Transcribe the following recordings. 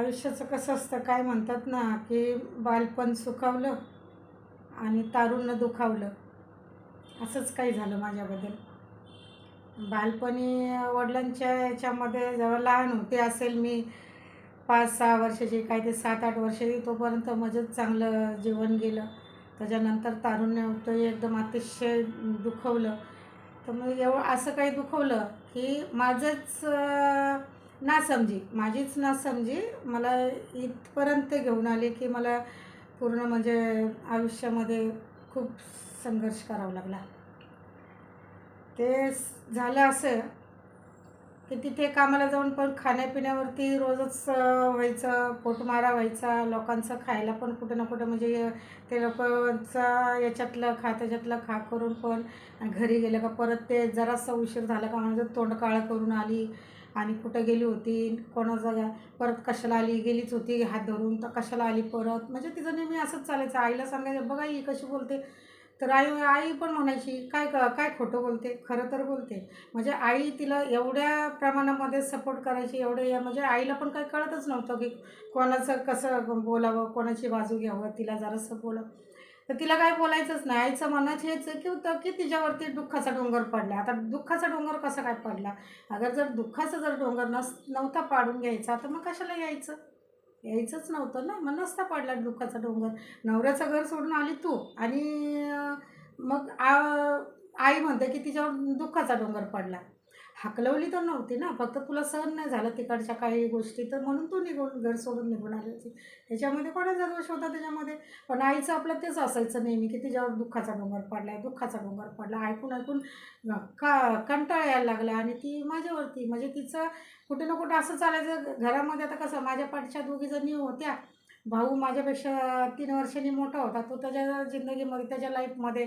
आयुष्याचं कसं असतं काय म्हणतात ना की बालपण सुखावलं आणि तारुण्य दुखावलं. असंच काही झालं माझ्याबद्दल. बालपणी वडिलांच्या याच्यामध्ये जेव्हा लहान होते असेल मी पाच सहा वर्षाची काय ते सात आठ वर्षाची तोपर्यंत मजेत चांगलं जीवन गेलं. त्याच्यानंतर तारुण्य होतं एकदम अतिशय दुखवलं. तर मग एवढं असं काही दुखवलं की माझंच ना समजी माझीच ना समजी मला इथपर्यंत घेऊन आले की मला पूर्ण म्हणजे आयुष्यामध्ये खूप संघर्ष करावा लागला. ते झालं असं की तिथे कामाला जाऊन पण खाण्यापिण्यावरती रोजच व्हायचं पोटमारा व्हायचा लोकांचं खायला पण कुठं ना कुठं म्हणजे ते लोकांचा याच्यातलं खा त्याच्यातलं खा करून पण आणि घरी गेलं का परत ते जरासा उशीर झाला का म्हणजे तोंड काळं करून आली. आणि कुठं गेली होती कोणाचा परत कशाला आली गेलीच होती हात धरून तर कशाला आली परत? म्हणजे तिचं नेहमी असंच चालायचं. आईला सांगायचं बघा ही कशी बोलते. तर आई आई पण म्हणायची काय क- काय खोटं बोलते? खरं तर बोलते. म्हणजे आई तिला एवढ्या प्रमाणामध्ये सपोर्ट करायची एवढे या- म्हणजे आईला पण काही कळतच नव्हतं की कोणाचं कसं बोलावं कोणाची बाजू घ्यावं तिला जरासं बोलावं. तर तिला काय बोलायचंच नाही. आईचं मनात हेच की होतं की तिच्यावरती दुःखाचा डोंगर पडला. आता दुःखाचा डोंगर कसा काय पडला? अगर जर दुःखाचा जर डोंगर नस नव्हता पाडून घ्यायचा तर मग कशाला यायचं? यायचंच नव्हतं ना. मग नसता पडला दुःखाचा डोंगर. नवऱ्याचं घर सोडून आली तू आणि मग आ- आई म्हणते की तिच्यावर दुःखाचा डोंगर पडला. हाकलवली तर नव्हती ना. फक्त तुला सहन नाही झालं तिकडच्या काही गोष्टी तर म्हणून तू निघून घर सोडून निघून आली होती. त्याच्यामध्ये कोणाचा दोष होता त्याच्यामध्ये? पण आईचं आपलं तेच असायचं नेहमी की तिच्यावर दुःखाचा डोंगर पडला आहे दुःखाचा डोंगर पडला. ऐकून ऐकून का कंटाळा यायला लागला आणि ती माझ्यावरती म्हणजे तिचं कुठे ना कुठं असं चालायचं घरामध्ये आता कसं माझ्या पाठच्या दोघी जणी होत्या भाऊ माझ्यापेक्षा तीन वर्षांनी मोठा होता. तो त्याच्या जिंदगीमध्ये त्याच्या लाईफमध्ये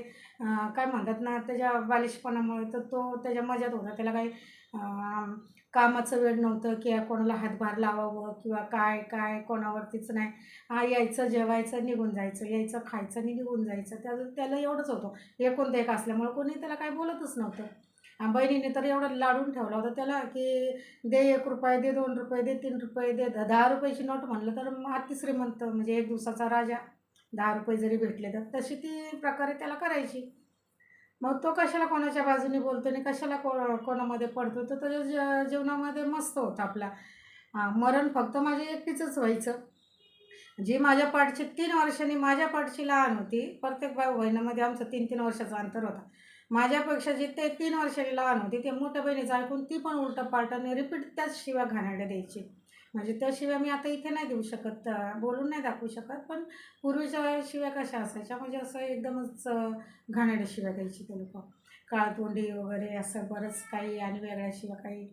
काय म्हणतात ना त्याच्या बालिशपणामुळे तर तो त्याच्या मजात होता. त्याला काही कामाचं वेळ नव्हतं किंवा कोणाला हातभार लावावं किंवा काय काय कोणावरतीच नाही. हा यायचं जेवायचं निघून जायचं. यायचं खायचं आणि निघून जायचं. त्या त्याला एवढंच होतं. एकोणतं एक असल्यामुळे कोणी त्याला काही बोलतच नव्हतं. बहिणीने तर एवढं लाडून ठेवला होता त्याला की दे एक रुपये दे दोन रुपये दे तीन रुपये दे दहा रुपयाची नोट म्हणलं तर मग अति श्रीमंत म्हणजे एक दिवसाचा राजा. दहा रुपये जरी भेटले तर तशी ती प्रकारे त्याला करायची. मग तो कशाला कोणाच्या बाजूने बोलतो आणि कशाला को कोणामध्ये पडतो? तर त्याच्या ज जीवनामध्ये मस्त होता आपला. मरण फक्त माझ्या एकटीचंच व्हायचं. जी माझ्या पाठची तीन वर्षांनी माझ्या पाठची लहान होती. प्रत्येक भाऊ बहिणीमध्ये आमचं तीन तीन वर्षाचं अंतर होता. माझ्यापेक्षा जिथे तीन वर्षांनी लहान होती ते मोठ्या बहिणीचं ऐकून ती पण उलटं पालटाने रिपीट त्याच शिव्या घाणाड्या द्यायची. म्हणजे त्या शिव्या मी आता इथे नाही देऊ शकत बोलून नाही दाखवू शकत पण पूर्वीच्या शिव्या कशा असायच्या? म्हणजे असं एकदमच घाणाड्या शिव्या द्यायची ते लोक. काळतोंडी वगैरे असं बरंच काही आणि वेगळ्या शिव्या काही.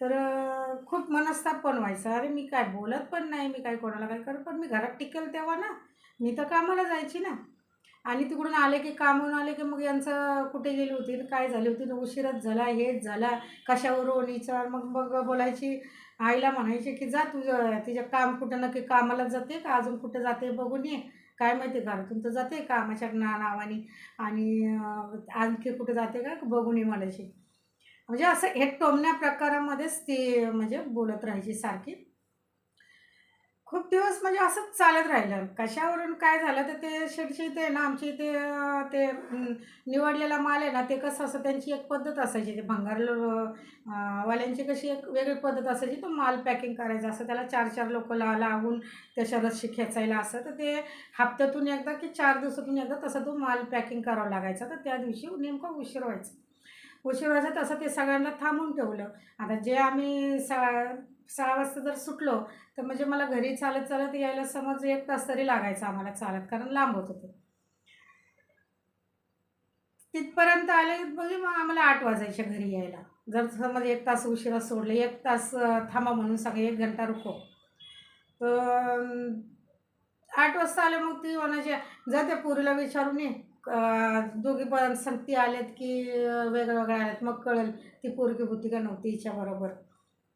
तर खूप मनस्ताप पण व्हायचा. अरे मी काय बोलत पण नाही मी काय कोणाला काय करत पण मी घरात टिकेल तेव्हा ना मी तर कामाला जायची ना. आणि तिकडून आले की कामून आले की मग यांचं कुठे गेली होती आणि काय झाली होती उशीरच झाला हेच झाला कशावरून विचार मग मग बोलायची आईला म्हणायची की जा तुझं तिचं काम कुठं नक्की कामाला जाते का? अजून कुठं जाते बघून ये. काय माहिती घरातून तर जाते कामाच्या ना नावाने. आणि आणखी कुठं जाते का? बघून ये म्हणायची. म्हणजे असं हे टोमण्या प्रकारामध्येच ती म्हणजे बोलत राहायची सारखी. खूप दिवस म्हणजे असंच चालत राहिलं. कशावरून काय झालं तर ते शेडशी इथे ना आमच्या इथे ते निवडलेला माल आहे ना ते कसं असं त्यांची एक पद्धत असायची. ते भंगार वाल्यांची कशी एक वेगळी पद्धत असायची तो माल पॅकिंग करायचा असं त्याला चार चार लोक ला लावून त्याच्या रस्सी खेचायला असं. तर ते हप्त्यातून एकदा की चार दिवसातून एकदा तसा तो माल पॅकिंग करावा लागायचा. तर त्या दिवशी नेमकं उशीर व्हायचा. उशीर व्हायचा तसं ते सगळ्यांना थांबून ठेवलं. आता जे आम्ही स सहा वाजता जर सुटलो तर म्हणजे मला घरी चालत चालत यायला समज एक तास तरी लागायचा आम्हाला चालत कारण लांब होत होतं. तिथपर्यंत आले म्हणजे मग आम्हाला आठ वाजायच्या घरी यायला. जर समज एक तास उशिरा सोडले एक तास थांबा म्हणून सगळे एक घंटा रुको. तर आठ वाजता आले मग ती म्हणायची जा त्या पुरीला विचारून ये. दोघी पण संगती आल्यात की वेगळ्या वेगळ्या आल्यात मग कळेल ती पोरगी होती का नव्हती हिच्याबरोबर.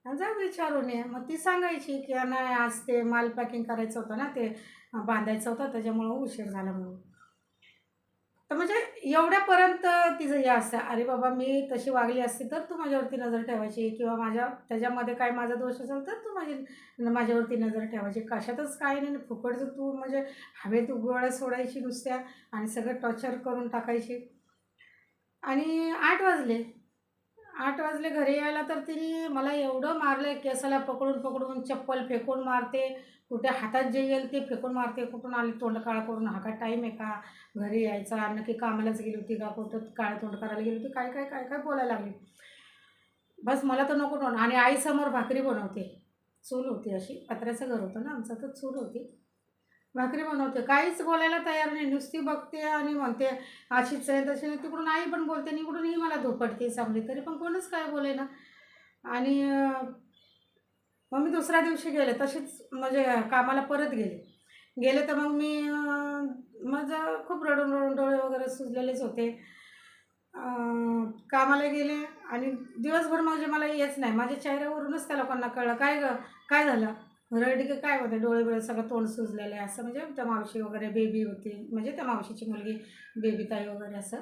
जा विचारून ये मग ती सांगायची की नाही आज ते माल पॅकिंग करायचं होतं ना ते बांधायचं होतं त्याच्यामुळं उशीर झाला म्हणून. तर म्हणजे एवढ्यापर्यंत तिचं हे असतं. अरे बाबा मी तशी वागली असते तर तू माझ्यावरती नजर ठेवायची किंवा माझ्या त्याच्यामध्ये काय माझा दोष असेल तर तू माझी माझ्यावरती नजर ठेवायची. कशातच काही नाही फुकटचं तू म्हणजे हवेत गोळ्या सोडायची नुसत्या आणि सगळं टॉर्चर करून टाकायची. आणि आठ वाजले. आठ वाजले घरी यायला तर तिने मला एवढं मारलं केसाला पकडून पकडून चप्पल फेकून मारते. कुठे हातात जे येईल ते फेकून मारते. कुठून आली तोंड काळ करून? हा का टाईम आहे का? घरी यायचा नक्की कामालाच गेली होती का? कुठं काळं तोंड करायला गेली होती? काय काय काय काय बोलायला लागली? बस मला तर नको नको आणि आईसमोर भाकरी बनवते. चूल होती अशी. पत्र्याचं घर होतं ना आमचं तर चूल होती. भाकरी बनवते. काहीच बोलायला तयार नाही. नुसती बघते आणि म्हणते अशीच आहे तशी तिकडून आई पण बोलते आणि इकडूनही मला धोपटते चांगली तरी पण कोणच काय बोले ना. आणि मग मी दुसऱ्या दिवशी गेले. तशीच म्हणजे कामाला परत गेले. गेले तर मग मी माझं खूप रडून रडून डोळे वगैरे सुजलेलेच होते. कामाला गेले आणि दिवसभर म्हणजे मला येच नाही. माझ्या चेहऱ्यावरूनच त्या लोकांना कळलं. काय ग? काय झालं? रडली की काय होतं डोळे बिळे सगळं तोंड सुजलेले असं. म्हणजे त्या मावशी वगैरे बेबी होती. म्हणजे त्या मावशीची मुलगी बेबी ताई वगैरे असं.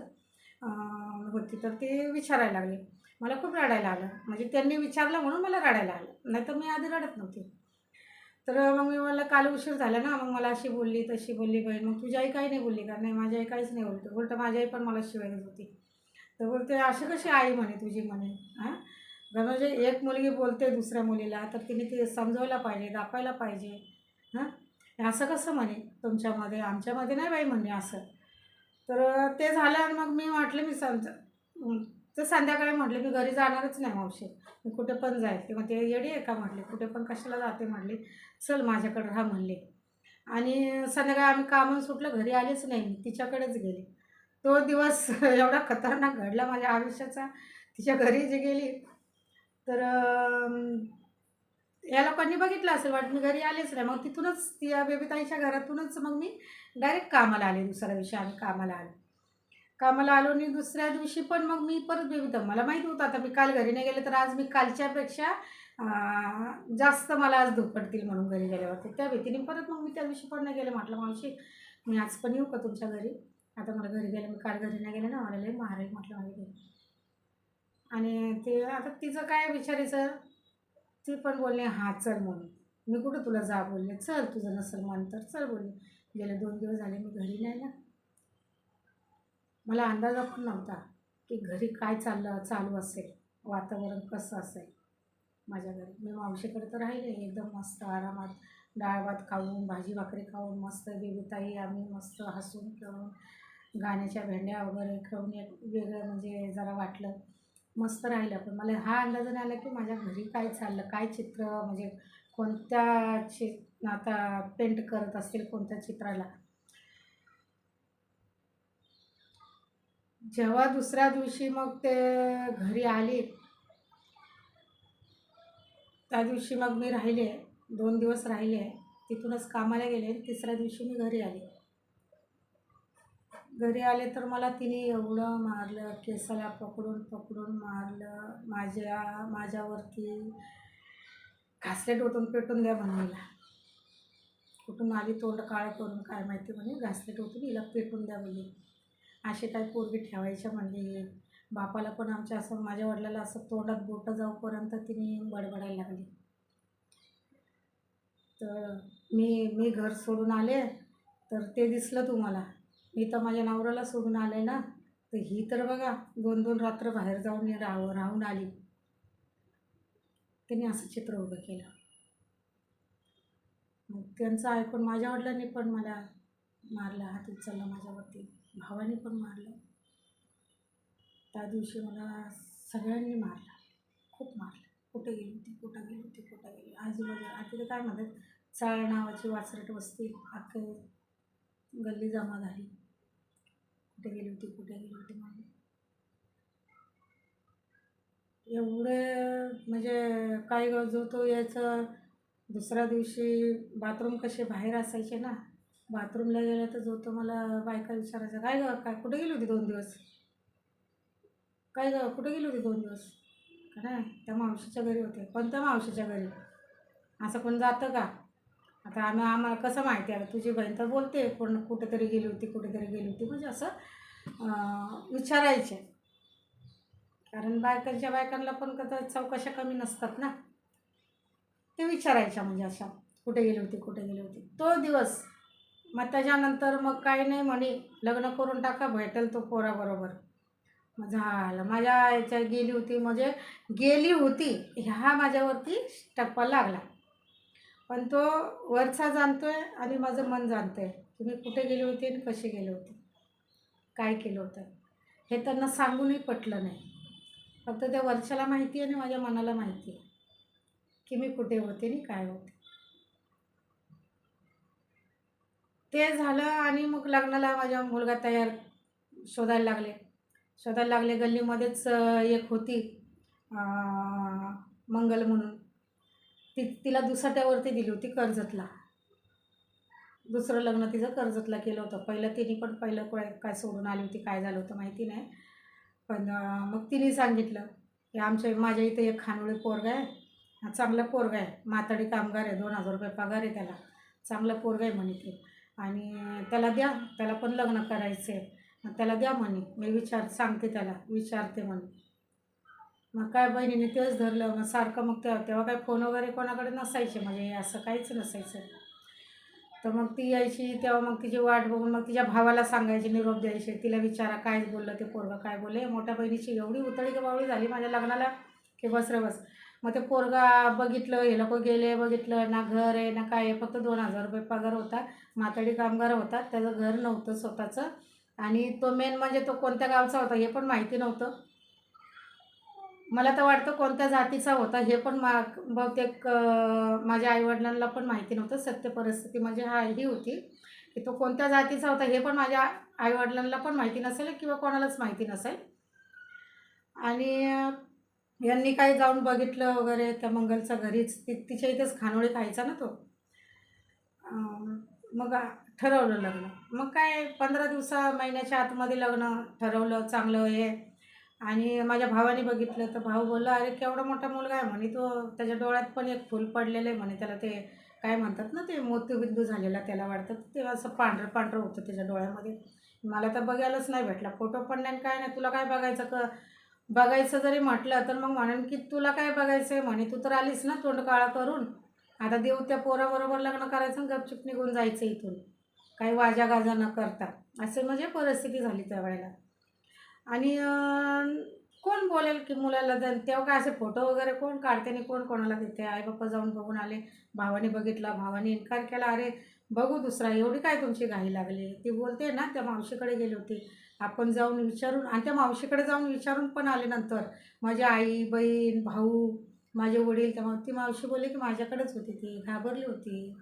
होती. तर ते विचारायला लागले. मला खूप रडायला आलं. म्हणजे त्यांनी विचारलं म्हणून मला रडायला आलं. नाही तर मी आधी रडत नव्हती. तर मग मी मला काल उशीर झाला ना. मग मला अशी बोलली तशी बोलली बहीण मग तुझी आई काही नाही बोलली का? नाही माझी आई काहीच नाही बोलते. उलटं माझी आई पण मला शिवायच होती. तर बोलते अशी कशी आई म्हणे तुझी म्हणे? हां म्हणजे एक मुलगी बोलते दुसऱ्या मुलीला तर तिने ती समजवायला पाहिजे दाखवायला पाहिजे. हां? असं कसं म्हणे तुमच्यामध्ये? आमच्यामध्ये नाही बाई म्हणे असं. तर ते झालं आणि मग मी म्हटलं मी समजा तर संध्याकाळी म्हटले मी घरी जाणारच नाही मावशी. मी कुठे पण जाईल किंवा ते येडी आहे का म्हटले? कुठे पण कशाला जाते म्हटले? चल माझ्याकडे राहा म्हणले. आणि संध्याकाळी आम्ही कामून सुटलं घरी आलेच नाही मी. तिच्याकडेच गेले. तो दिवस एवढा खतरनाक घडला माझ्या आयुष्याचा. तिच्या घरी जी गेली तर या लोकांनी बघितलं असेल वाट मी घरी आलेच नाही. मग तिथूनच त्या बेबीताईच्या घरातूनच मग मी डायरेक्ट कामाला आले दुसऱ्या दिवशी आम्ही कामाला आलो. कामाला आलो आणि दुसऱ्या दिवशी पण मग मी परत बेबीता मला माहीत होतं आता मी काल घरी नाही गेले तर आज मी कालच्यापेक्षा जास्त मला आज दुपटतील म्हणून घरी गेल्यावरती. त्या भीतीने परत मग मी त्या दिवशी पण नाही गेले. म्हटलं मावशी मी आज पण येऊ का तुमच्या घरी? आता मला घरी गेलं मी काल घरी नाही गेले ना मला लई मारेल म्हटलं माझ्या घरी आणि ते आता तिचं काय विचारायचं ती पण बोलले हां चल म्हणून मी कुठं तुला जा बोलले? चल तुझं नसेल मन तर चल बोलले. गेले दोन दिवस झाले मी घरी नाही ना. मला अंदाज पण नव्हता की घरी काय चाललं चालू असेल वातावरण कसं असेल माझ्या घरी. मी मावशीकडे तर राहिले एकदम मस्त आरामात डाळ भात खाऊन भाजी भाकरी खाऊन मस्त बेबीताई आम्ही मस्त हसून खेळून गाण्याच्या भेंड्या वगैरे खेळून एक वेगळं म्हणजे जरा वाटलं. मस्त राहिलं. पण मला हा अंदाज नाही आला की माझ्या घरी काय चाललं काय चित्र म्हणजे कोणत्या चि आता पेंट करत असतील कोणत्या चित्राला. जेव्हा दुसऱ्या दिवशी मग ते घरी आले त्या दिवशी मग मी राहिले दोन दिवस राहिले तिथूनच कामाला गेले तिसऱ्या दिवशी मी घरी आले. घरी आले तर मला तिने एवढं मारलं केसाला पकडून पकडून मारलं माझ्या माझ्यावरती घासलेट ओतून पेटून द्या म्हणे कुठून आली तोंड काळं करून काय माहिती म्हणे घासलेट ओतून हिला पेटून द्या म्हणे. असे काय पोरगी ठेवायच्या म्हणले. बापाला पण आमच्या असं माझ्या वडिलाला असं तोंडात बोटं जाऊपर्यंत तिने बडबडायला लागली. तर मी मी घर सोडून आले तर ते दिसलं तुम्हाला. मी तर माझ्या नवऱ्याला सोडून आले ना. तर ही तर बघा दोन दोन रात्र बाहेर जाऊन मी राह राहून आली. त्यांनी असं चित्र उभं केलं. मग त्यांचं ऐकून माझ्या वडिलांनी पण मला मारला हात उचलला माझ्यावरती. भावाने पण मारलं. त्या दिवशी मला सगळ्यांनी मारलं. खूप मारलं. कुठे गेली होती कुठं गेली होती कुठं गेली? आजूबाजूला आता काय म्हणतात चाळ नावाची वासरट वस्ती अख्खे गल्ली जमा झाली. कुठे गेली होती कुठे गेली होती म्हणून एवढे म्हणजे काय ग जो तो याचं? दुसऱ्या दिवशी बाथरूम कसे बाहेर असायचे ना? बाथरूमला गेलं तर जो तो मला बायका विचारायचा काय गं काय कुठे गेली होती दोन दिवस? काय गं कुठे गेली होती दोन दिवस? का नाही त्या मावशीच्या घरी होते. कोणत्या मावशीच्या घरी? असं कोण जातं का? आता आम्ही आम्हाला कसं माहिती? आहे तुझी बहीण तर बोलते पूर्ण कुठेतरी गेली होती कुठेतरी गेली होती. म्हणजे असं विचारायचे. कारण बायकांच्या बायकांना पण कसं चौकशा कमी नसतात ना. ते विचारायच्या म्हणजे अशा कुठे गेली होती कुठे गेली होती. तो दिवस मग त्याच्यानंतर मग काही नाही म्हणे लग्न करून टाका भेटेल तो पोराबरोबर. मग झालं. माझ्या याच्या गेली होती म्हणजे गेली होती ह्या माझ्यावरती टप्पा लागला. पण तो वरचा जाणतो आहे आणि माझं मन जाणतंय. की मी कुठे गेली होती आणि कशी गेली होती? काय केलं होतं? हे त्यांना सांगूनही पटलं नाही. फक्त त्या वरच्याला माहिती आहे आणि माझ्या मनाला माहिती आहे की मी कुठे होते आणि काय होते. ते झालं आणि मग लग्नाला माझ्या मुलगा तयार शोधायला लागले. शोधायला लागले. गल्लीमध्येच एक होती मंगल म्हणून. ती तिला दुसाट्यावरती दिली होती कर्जतला. दुसरं लग्न तिचं कर्जतला केलं होतं. पहिलं तिने पण पहिलं काय काय सोडून आली होती काय झालं होतं माहिती नाही. पण मग तिने सांगितलं की आमच्या माझ्या इथे एक खानोळी पोरगा आहे. चांगला पोरगा आहे. माताडी कामगार आहे. दोन हजार रुपये पगार आहे त्याला. चांगला पोरगा आहे म्हणे ते. आणि त्याला द्या. त्याला पण लग्न करायचं आहे त्याला द्या म्हणे. मी विचार सांगते त्याला. विचारते म्हणे. मग काय बहिणीने तेच धरलं मग सारखं मग तेव्हा तेव्हा काय फोन वगैरे कोणाकडे नसायचे म्हणजे असं काहीच नसायचं. तर मग ती यायची तेव्हा मग तिची वाट बघून मग तिच्या भावाला सांगायची निरोप द्यायचे. तिला विचारा काय बोललं ते पोरगं काय बोलले? मोठ्या बहिणीची एवढी उतळी की बावळी झाली माझ्या लग्नाला? की बस रे बस. मग ते पोरगा बघितलं हे लोक गेले बघितलं ना घर आहे ना काय आहे फक्त दोन हजार रुपये पगार होता माताडी कामगार होता त्याचं घर नव्हतं स्वतःचं. आणि तो मेन म्हणजे तो कोणत्या गावचा होता हे पण माहिती नव्हतं. मला तर वाटतं कोणत्या जातीचा होता हे पण मा बहुतेक माझ्या आईवडिलांना पण माहिती नव्हतं. सत्य परिस्थिती म्हणजे हा ही होती की तो कोणत्या जातीचा होता हे पण माझ्या आईवडिलांना पण माहिती नसेल किंवा कोणालाच माहिती नसेल. आणि यांनी काही जाऊन बघितलं वगैरे त्या मंगलचा घरीच ति तिच्या इथेच खानोळी खायचा ना तो. मग ठरवलं लग्न. मग काय पंधरा दिवसा महिन्याच्या आतमध्ये लग्न ठरवलं चांगलं हे आणि माझ्या भावाने बघितलं तर भाऊ बोलला अरे केवढा मोठा मुलगा आहे म्हणे तो त्याच्या डोळ्यात पण एक फुल पडलेलं आहे म्हणे त्याला ते काय म्हणतात ना ते मोतीबिंदू झालेला त्याला वाटतं ते असं पांढरं पांढरं होतं त्याच्या डोळ्यामध्ये. मला तर बघायलाच नाही भेटला फोटो पण नाही काय नाही तुला काय बघायचं क बघायचं जरी म्हटलं तर मग म्हणेन की तुला काय बघायचं आहे म्हणे तू तर आलीस ना तोंड काळा करून. आता देऊ त्या पोराबरोबर लग्न करायचं आणि गपचूप निघून जायचं इथून. काही वाजा गाजा न करता. असे म्हणजे परिस्थिती झाली त्यावेळेला. आणि कोण बोलेल की मुलाला जर तेव्हा काय असे फोटो वगैरे कोण काढते आणि कोण कोणाला देते? आई बाप्पा जाऊन बघून आले भावाने बघितला भावाने इन्कार केला अरे बघू दुसरा एवढी काय तुमची घाई लागली? ती बोलते ना त्या मावशीकडे गेली होती. आपण जाऊन विचारून आणि त्या मावशीकडे जाऊन विचारून पण आले नंतर. माझी आई बहीण भाऊ माझे वडील तेव्हा ती मावशी बोलली की माझ्याकडेच होती ती घाबरली होती.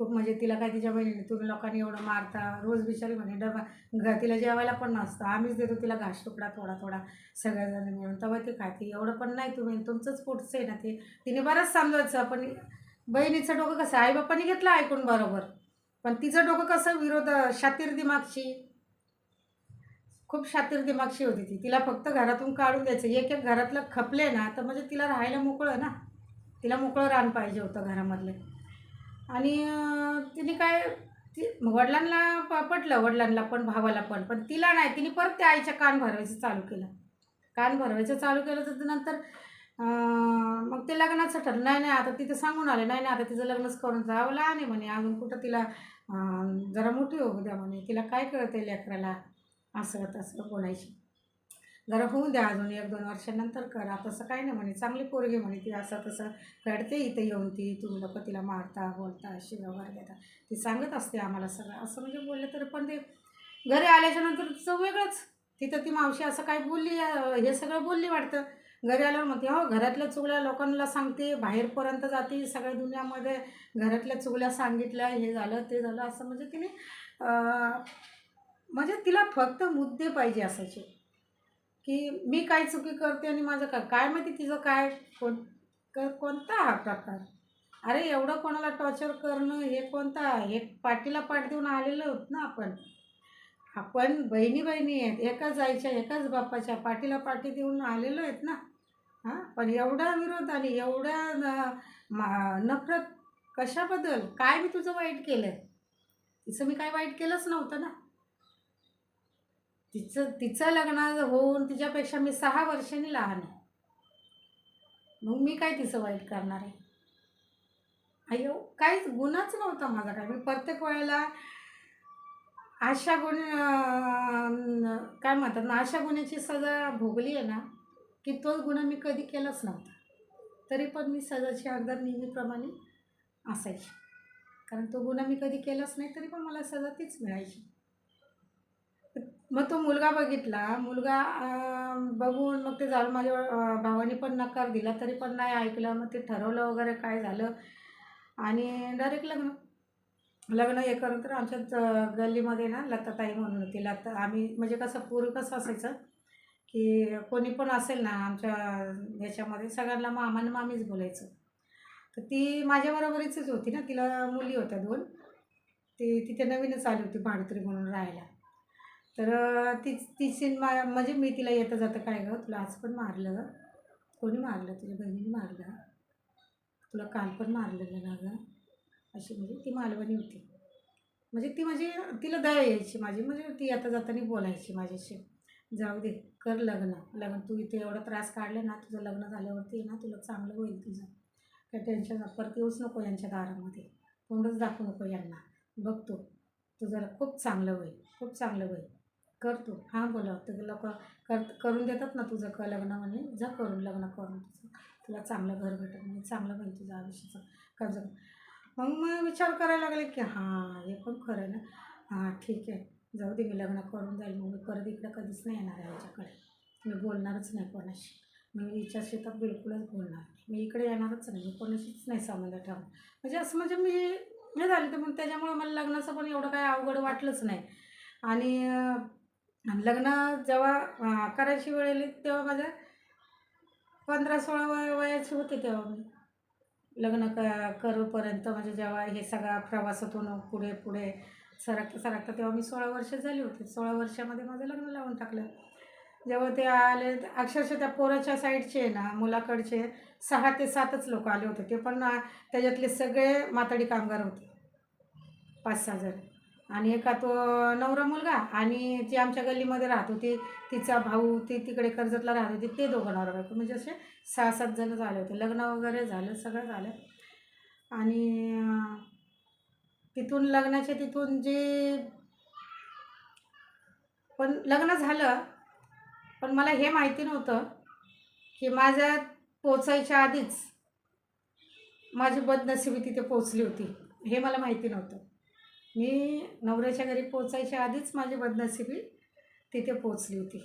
खूप म्हणजे तिला काय तिच्या बहिणीने तुम्ही लोकांनी एवढं मारता रोज बिचारी म्हणे डबा घ तिला जेवायला पण नसतं आम्हीच देतो तिला घास तुकडा थोडा थोडा सगळ्याजण मिळून. तेव्हा ते खाते एवढं पण नाही तुम्ही तुमचंच पोटचं आहे ना ते. तिने बरंच समजायचं पण बहिणीचं डोकं कसं आईबापाने घेतलं ऐकून बरोबर पण तिचं डोकं कसं विरोध शातीर दिमागशी खूप शातीर दिमागशी होती ती तिला फक्त घरातून काढून द्यायचं एक एक घरातलं खपले ना तर म्हणजे तिला राहायला मोकळं ना. तिला मोकळं रान पाहिजे होतं घरामधले. आणि तिने काय ती वडिलांना प- पटलं वडिलांना पण भावाला पण पण तिला नाही तिने परत त्या आईच्या कान भरवायचं चालू केलं. कान भरवायचं चालू केलं तर नंतर मग ते लग्नाचं ठरलं नाही नाही आता तिथे सांगून आले नाही नाही आता तिचं लग्नच करून जावं लहान आहे म्हणे अजून कुठं तिला जरा मोठी होऊ द्या म्हणे तिला काय कळतं लेकराला? असं तसं बोलायची. जरा होऊ द्या अजून एक दोन वर्षानंतर करा. तसं काही नाही म्हणे. चांगली पोरगी म्हणे ती. असं तसं रडते इथं येऊन ती. तुम्ही लोक तिला मारता बोलता शिव्या वगैरे देता ती सांगत असते आम्हाला सगळं. असं म्हणजे बोललं तर पण ते घरी आल्याच्यानंतर तिचं वेगळंच. तिथं ती मावशी असं काय बोलली हे सगळं बोलली वाटतं. घरी आल्यावर म्हणते हो घरातल्या चुगल्या लोकांना सांगते. बाहेरपर्यंत जाते सगळ्या दुनियामध्ये. घरातल्या चुगल्या सांगितल्या हे झालं ते झालं. असं म्हणजे तिने म्हणजे तिला फक्त मुद्दे पाहिजे असायचे. की मी काय चुकी करते आणि माझं काय? काय माहिती तिचं काय? कोण क- कोणता हा प्रकार? अरे एवढं कोणाला टॉर्चर करणं हे कोणता? हे पाठीला पाठ देऊन आलेलो आहोत ना आपण. आपण बहिणी बहिणी आहेत एकाच आईच्या एकाच बापाच्या पाठीला पाठी देऊन आलेलो आहेत ना. हां? पण एवढा विरोध आणि एवढा मा- नफरत कशाबद्दल? काय मी तुझं वाईट केलं आहे तिचं मी काय वाईट केलंच नव्हतं ना. तिचं तिचं लग्न होऊन तिच्यापेक्षा मी सहा वर्षांनी लहान आहे. मग मी काय तिचं वाईट करणार आहे? अयो काहीच गुन्हाच नव्हता माझा काय मी प्रत्येक वेळेला अशा गुण काय म्हणतात ना अशा गुन्ह्याची सजा भोगली आहे ना की तोच गुन्हा मी कधी केलाच नव्हता. तरी पण मी सजाची अगदर नेहमीप्रमाणे असायची. कारण तो गुन्हा मी कधी केलाच नाही तरी पण मला सजा तीच मिळायची. मग तो मुलगा बघितला. मुलगा बघून मग ते झालं माझ्या भावाने पण नकार दिला. तरी पण नाही ऐकलं. मग ते ठरवलं वगैरे काय झालं. आणि डायरेक्ट लग्न लग्न हे करून तर आमच्या गल्लीमध्ये ना लताताई म्हणून होती. लता आम्ही म्हणजे कसं पूर्वी कसं असायचं की कोणी पण असेल ना आमच्या याच्यामध्ये सगळ्यांना मामा मामीच बोलायचं. तर ती माझ्याबरोबरीचीच होती ना. तिला मुली होत्या दोन. ती तिथे नवीनच आली होती भाडुत्री म्हणून राहायला. तर अं, ती तिची मा म्हणजे मी तिला येतं जातं काय गं तुला आज पण मारलं कोणी मारलं? तुझ्या बहिणीने मारलं? तुला काल पण मारलेलं ना गं? अशी म्हणजे ती मालवणी होती. म्हणजे ती म्हणजे तिला दया यायची माझी म्हणजे ती आता जाताना बोलायची माझ्याशी. जाऊ दे कर लग्न. लग्न तू इथे एवढा त्रास काढला ना तुझं लग्न झाल्यावरती ना तुला चांगलं होईल तुझं. काही टेन्शन परत येऊच नको यांच्या दारामध्ये. तोंडच दाखवू नको यांना. बघतो तुझं खूप चांगलं होईल खूप चांगलं होईल. करतो. हां बोला ते लोक कर करून देतात ना तुझं क लग्न म्हणे जा करून लग्न करून तुझं. तुला चांगलं घर भेटेल म्हणजे चांगलं होईल तुझं आयुष्याचं. कर्ज मग मग विचार करायला लागले की हां हे पण खरं आहे ना? हां ठीक आहे. जाऊ दे मी लग्न करून जाईल. मग मी परत इकडं कधीच नाही येणार आहे ह्याच्याकडे मी बोलणारच नाही कोणाशी. मी हिच्या शेतात बिलकुलच बोलणार नाही. मी इकडे येणारच नाही. मी कोणाशीच नाही संबंध ठेवणार. म्हणजे असं म्हणजे मी हे झालं तर मग त्याच्यामुळे मला लग्नाचं पण एवढं काय अवघड वाटलंच नाही. आणि लग्न जेव्हा करायची वेळ आली तेव्हा माझ्या पंधरा सोळा वय वयाची होते तेव्हा मी. लग्न क करूपर्यंत म्हणजे जेव्हा हे सगळा प्रवासातून पुढे पुढे सरकता सरकता तेव्हा मी सोळा वर्ष झाली होती. सोळा वर्षामध्ये माझं लग्न लावून टाकलं. जेव्हा ते आले अक्षरशः त्या पोराच्या साईडचे ना मुलाकडचे सहा ते सातच लोक आले होते. ते पण त्याच्यातले सगळे माताडी कामगार होते. पाच सहा जण. आणि एका तो नवरा मुलगा आणि जी आमच्या गल्लीमध्ये राहत होती तिचा भाऊ ती तिकडे कर्जतला राहत होती ते दोघं नवरा बायको. म्हणजे असे सहा सात जण झाले होते. लग्न वगैरे झालं सगळं झालं. आणि तिथून लग्नाच्या तिथून जे पण लग्न झालं पण मला हे माहिती नव्हतं की माझ्या पोचायच्या आधीच माझी बदनसिबी तिथे पोचली होती. हे मला माहिती नव्हतं. मी नवऱ्याच्या घरी पोचायच्या आधीच माझी बदनसिबी तिथे पोचली होती.